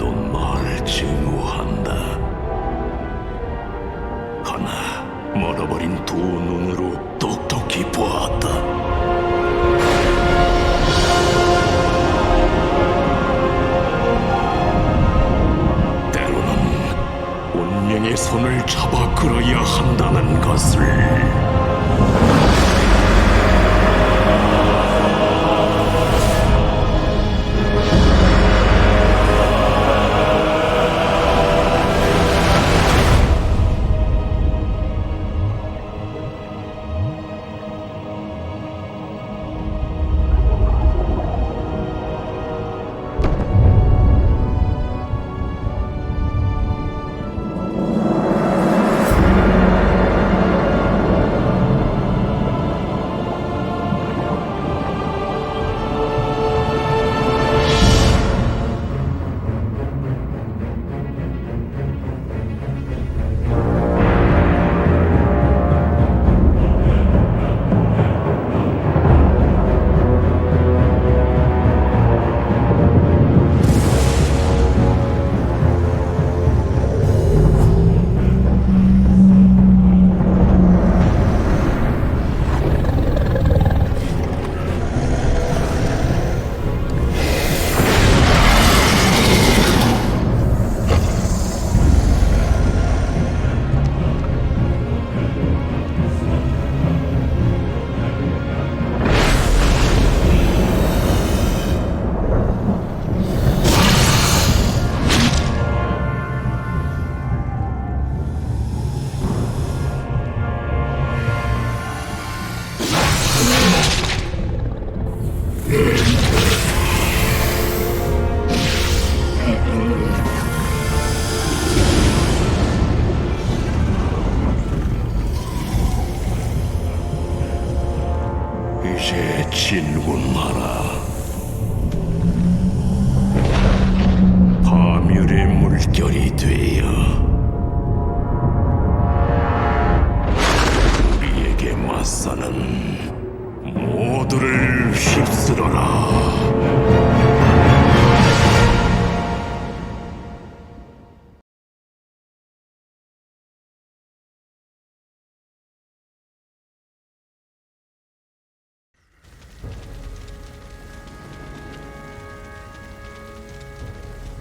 또 말을 증오한다. 하나 멀어버린 두 눈으로 똑똑히 보았다. 때로는 운명의 손을 잡아 끌어야 한다는 것을.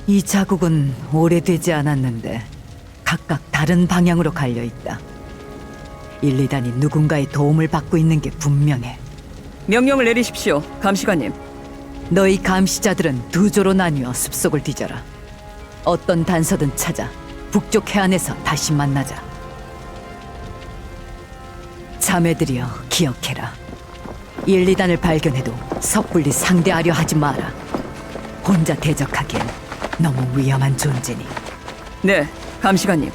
이 자국은 오래되지 않았는데 각각 다른 방향으로 갈려 있다. 1, 2단이 누군가의 도움을 받고 있는 게 분명해. 명령을 내리십시오, 감시관님. 너희 감시자들은 두 조로 나뉘어 숲속을 뒤져라. 어떤 단서든 찾아 북쪽 해안에서 다시 만나자. 자매들이여 기억해라. 1, 2단을 발견해도 섣불리 상대하려 하지 마라. 혼자 대적하기엔 너무 위험한 존재니. 네, 감시관님.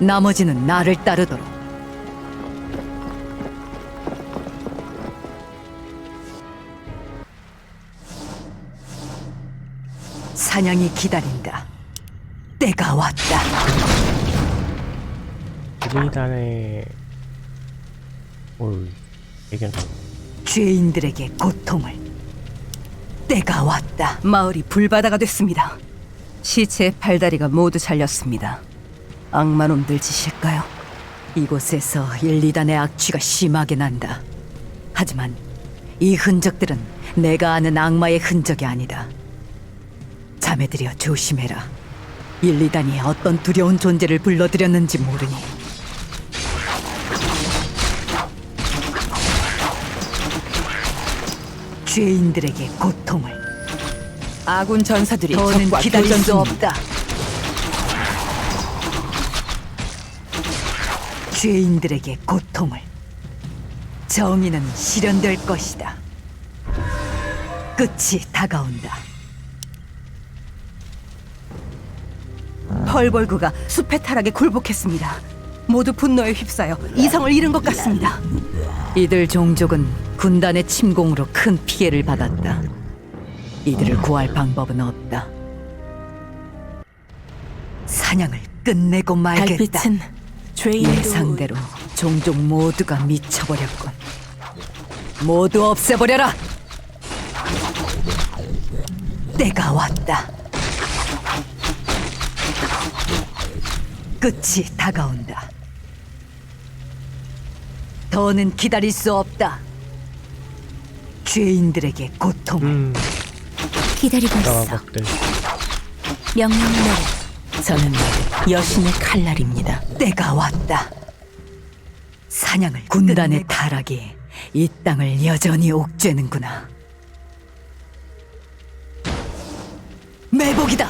나머지는 나를 따르도록. 사냥이 기다린다. 때가 왔다. 1단의 올 얘기한다 죄인들에게 고통을. 때가 왔다. 마을이 불바다가 됐습니다. 시체의 팔다리가 모두 잘렸습니다. 악마놈들 짓일까요? 이곳에서 1, 2단의 악취가 심하게 난다. 하지만 이 흔적들은 내가 아는 악마의 흔적이 아니다. 자매들이여 조심해라. 1, 2단이 어떤 두려운 존재를 불러들였는지 모르니. 죄인들에게 고통을 아군 전사들이 더는 적과 기다릴 교전 수 중. 없다. 죄인들에게 고통을 정의는 실현될 것이다. 끝이 다가온다. 펄벌그가 숲의 타락에 굴복했습니다. 모두 분노에 휩싸여 이성을 잃은 것 같습니다. 이들 종족은 군단의 침공으로 큰 피해를 받았다. 이들을 구할 방법은 없다. 사냥을 끝내고 말겠다. 죄인 상대로 종종 모두가 미쳐버렸군. 모두 없애버려라. 때가 왔다. 끝이 다가온다. 더는 기다릴 수 없다. 죄인들에게 고통을 음, 기다리고 있어. 명령을 내려. 저는 여신의 칼날입니다. 때가 왔다. 사냥을 군단의 타락이 이 땅을 여전히 옥죄는구나. 매복이다.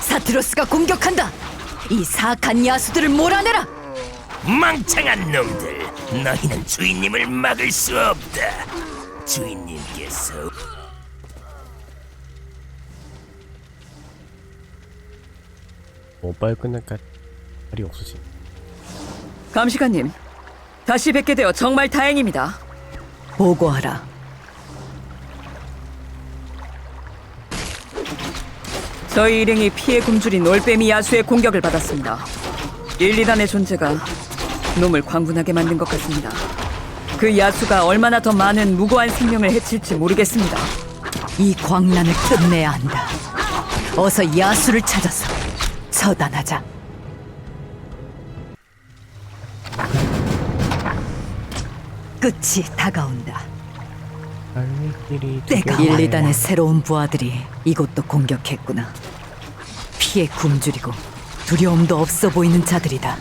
사트로스가 공격한다. 이 사악한 야수들을 몰아내라. 망창한 놈들 너희는 주인님을 막을 수 없다 주인님께서 뭐 빨리 끝날까? 말이 없어지. 감시관님, 다시 뵙게 되어 정말 다행입니다. 보고하라. 저희 일행이 피해 굶주린 올빼미 야수의 공격을 받았습니다. 1, 2단의 존재가 놈을 광분하게 만든 것 같습니다. 그 야수가 얼마나 더 많은 무고한 생명을 해칠지 모르겠습니다. 이 광란을 끝내야 한다. 어서 야수를 찾아서 처단하자. 끝이 다가온다. 때가 1, 2단의 새로운 부하들이 이곳도 공격했구나. 피에 굶주리고 두려움도 없어 보이는 자들이다.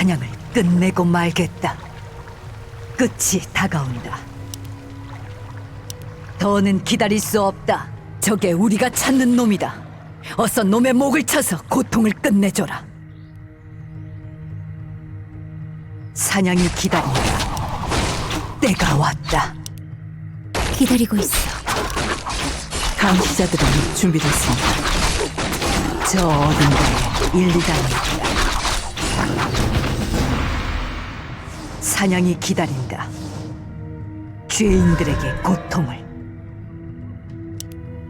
사냥을 끝내고 말겠다. 끝이 다가온다. 더는 기다릴 수 없다. 저게 우리가 찾는 놈이다. 어서 놈의 목을 쳐서 고통을 끝내줘라. 사냥이 기다린다. 때가 왔다. 기다리고 있어. 감시자들은 준비됐습니다. 저 어딘가에 1, 2단이 있다. 사냥이 기다린다. 죄인들에게 고통을.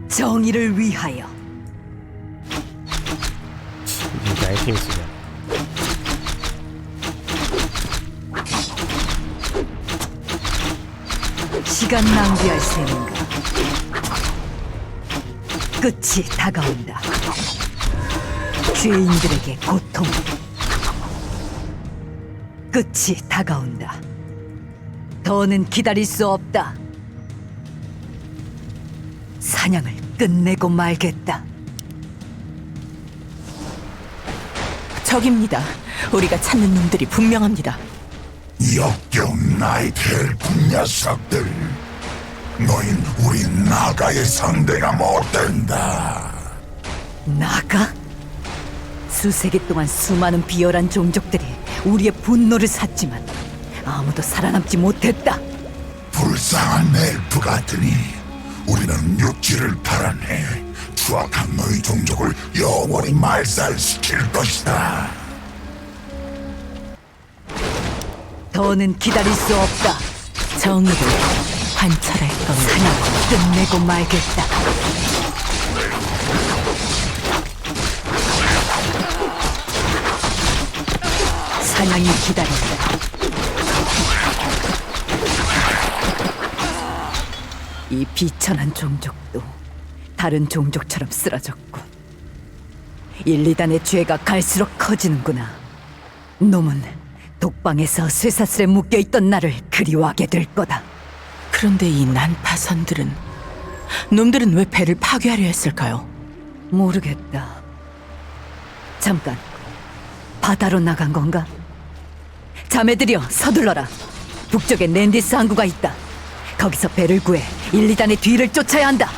정의를 위하여. 시간 낭비할 셈인가. 끝이 다가온다. 죄인들에게 고통. 끝이 다가온다. 더는 기다릴 수 없다. 사냥을 끝내고 말겠다. 적입니다. 우리가 찾는 놈들이 분명합니다. 나의 델픈 녀석들 너흰 우리 나가의 상대가 못된다 나가? 수세기 동안 수많은 비열한 종족들이 우리의 분노를 샀지만 아무도 살아남지 못했다. 불쌍한 엘프 같으니 우리는 육지를 탈환해 추악한 너희 종족을 영원히 말살시킬 것이다 더는 기다릴 수 없다. 정의를 관철할 겁니다. 사냥을 끝내고 말겠다. 사냥이 기다린다. 이 비천한 종족도 다른 종족처럼 쓰러졌고 1, 2단의 죄가 갈수록 커지는구나. 놈은 독방에서 쇠사슬에 묶여있던 나를 그리워하게 될 거다. 그런데 이 난파선들은 놈들은 왜 배를 파괴하려 했을까요? 모르겠다. 잠깐, 바다로 나간 건가? 자매들이여, 서둘러라. 북쪽에 랜디스 항구가 있다. 거기서 배를 구해 1, 2단의 뒤를 쫓아야 한다.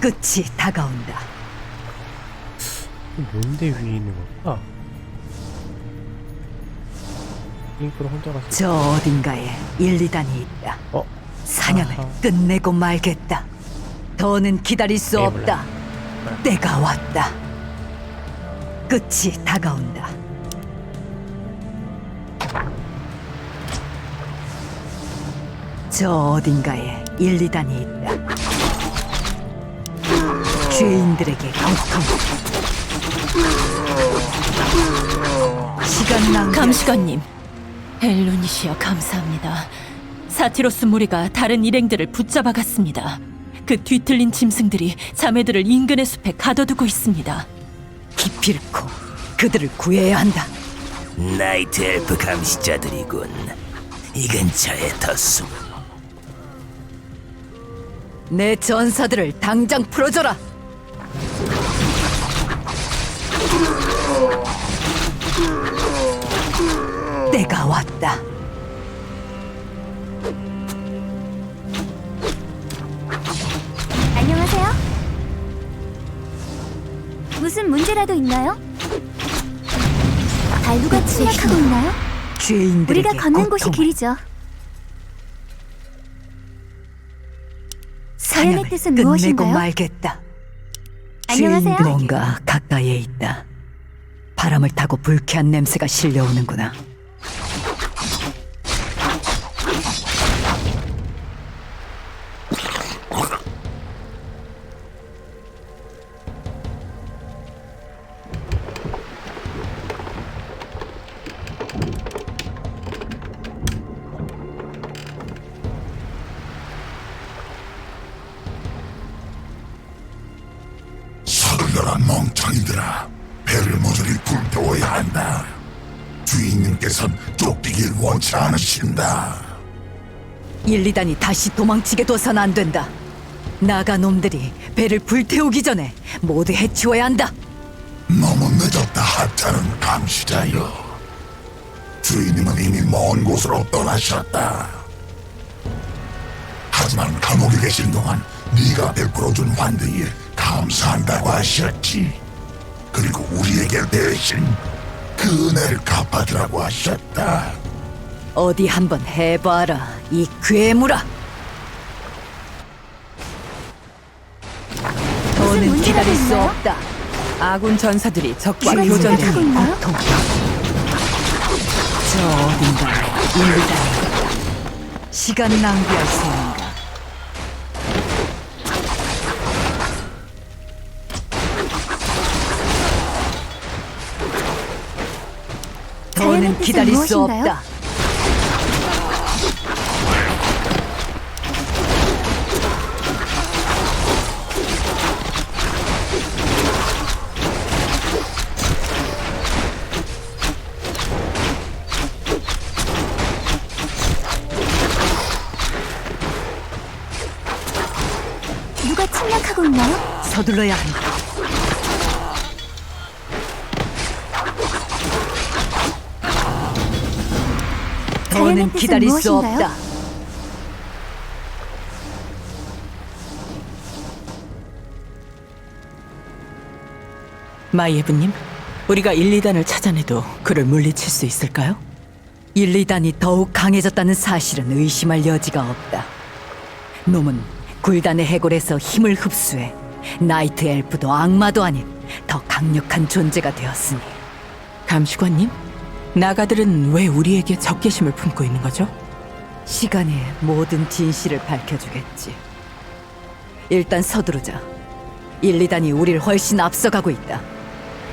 끝이 다가온다. 뭔데 위에 있는 걸까? 링크로 혼자 갔어. 저 어딘가에 1, 2단이 있다. 어? 사냥을 아하. 끝내고 말겠다. 더는 기다릴 수 에이, 없다. 때가 왔다. 끝이 다가온다. 저 어딘가에 1, 2단이 있다. 죄인들에게 고통. 시간 낭비. 감시관님, 엘루니시여 감사합니다. 사티로스 무리가 다른 일행들을 붙잡아갔습니다. 그 뒤틀린 짐승들이 자매들을 인근의 숲에 가둬두고 있습니다. 기필코 그들을 구해야 한다. 나이트 엘프 감시자들이군. 이 근처에 더 숨. 내 전사들을 당장 풀어줘라. 때가 왔다. 무슨 문제라도 있나요? 발루가 침략하고 있나요? 죄인들에게 우리가 걷는 곳이 고통을, 길이죠. 자연의 사냥을 뜻은 끝내고 무엇인가요? 말겠다. 안녕하세요. 죄인들에게 뭔가 가까이에 있다. 바람을 타고 불쾌한 냄새가 실려오는구나. 원치 않으신다. 1, 2단이 다시 도망치게 둬선 안 된다. 나가 놈들이 배를 불태우기 전에 모두 해치워야 한다. 너무 늦었다 하찮은 감시자여. 주인님은 이미 먼 곳으로 떠나셨다. 하지만 감옥에 계신 동안 네가 베풀어준 환대에 감사한다고 하셨지. 그리고 우리에게 대신 그 은혜를 갚아주라고 하셨다 어디 한번 해봐라, 이 괴물아. 더는 문제라도 기다릴 수 있나요? 없다. 아군 전사들이 적과 누가 교전 침략하고 중. 있나요? 고통. 저 어딘가에 일리다. 시간 낭비할 셈인가. 더는 자연의 뜻은 기다릴 수 무엇인가요? 없다. 서둘러야 한다. 더는 기다릴 수 무엇인가요? 없다. 마이에브님, 우리가 1, 2단을 찾아내도 그를 물리칠 수 있을까요? 1, 2단이 더욱 강해졌다는 사실은 의심할 여지가 없다. 놈은 굴단의 해골에서 힘을 흡수해 나이트 엘프도 악마도 아닌 더 강력한 존재가 되었으니 감시관님, 나가들은 왜 우리에게 적개심을 품고 있는 거죠? 시간이 모든 진실을 밝혀주겠지. 일단 서두르자. 1, 2단이 우릴 훨씬 앞서가고 있다.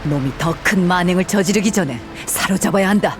놈이 더 큰 만행을 저지르기 전에 사로잡아야 한다.